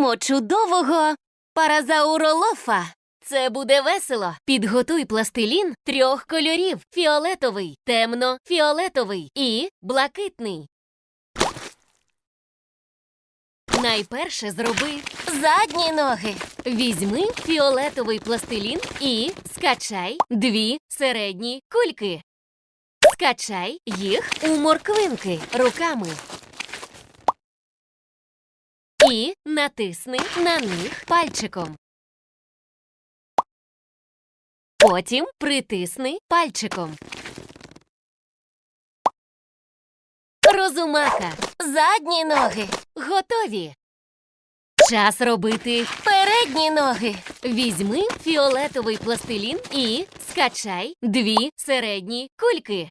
Зліпимо чудового паразауролофа. Це буде весело. Підготуй пластилін трьох кольорів: фіолетовий, темно-фіолетовий і блакитний. Найперше зроби задні ноги. Візьми фіолетовий пластилін і скачай дві середні кульки. Скачай їх у морквинки руками. І натисни на них пальчиком. Потім притисни пальчиком. Розумака. Задні ноги. Готові. Час робити передні ноги. Візьми фіолетовий пластилін і скачай дві середні кульки.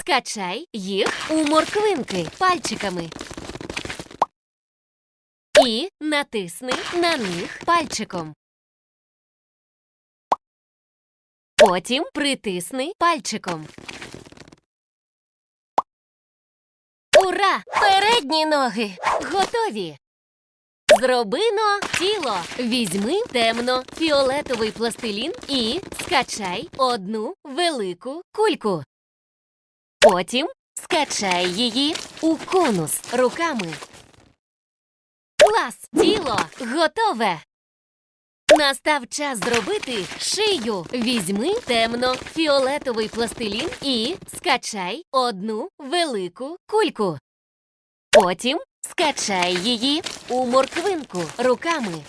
Скачай їх у морквинки пальчиками. І натисни на них пальчиком. Потім притисни пальчиком. Ура! Передні ноги! Готові! Зробино тіло. Візьми темно-фіолетовий пластилін і скачай одну велику кульку. Потім скачай її у конус руками. Клас! Тіло готове! Настав час зробити шию. Візьми темно-фіолетовий пластилін і скачай одну велику кульку. Потім скачай її у морквинку руками.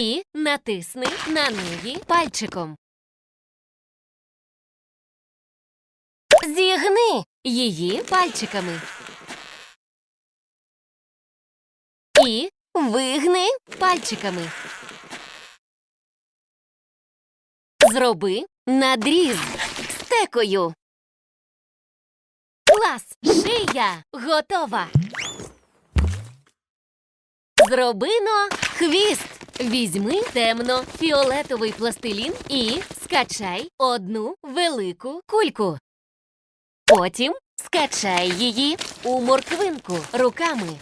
І натисни на неї пальчиком. Зігни її пальчиками. І вигни пальчиками. Зроби надріз стекою. Клас! Шия готова. Зробино хвіст. Візьми темно-фіолетовий пластилін і скачай одну велику кульку. Потім скачай її у морквинку руками.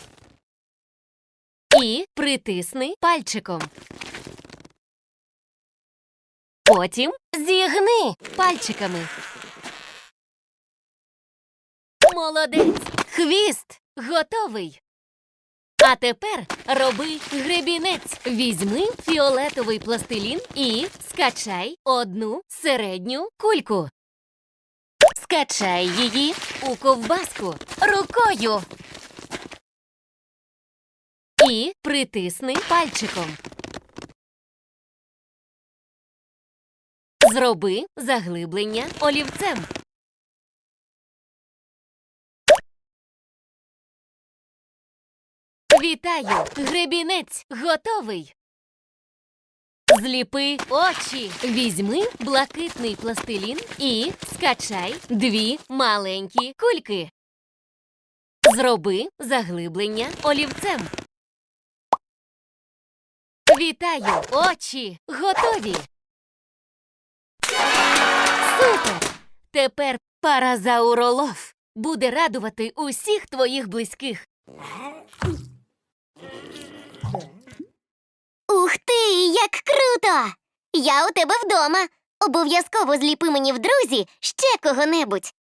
І притисни пальчиком. Потім зігни пальчиками. Молодець! Хвіст готовий. А тепер роби гребінець. Візьми фіолетовий пластилін і скачай одну середню кульку. Скачай її у ковбаску рукою. І притисни пальчиком. Зроби заглиблення олівцем. Вітаю! Гребінець готовий. Зліпи очі. Візьми блакитний пластилін і скачай дві маленькі кульки. Зроби заглиблення олівцем. Вітаю! Очі готові. Супер! Тепер паразауролов буде радувати усіх твоїх близьких. Ух ти, як круто! Я у тебе вдома. Обов'язково зліпи мені в друзі ще кого-небудь.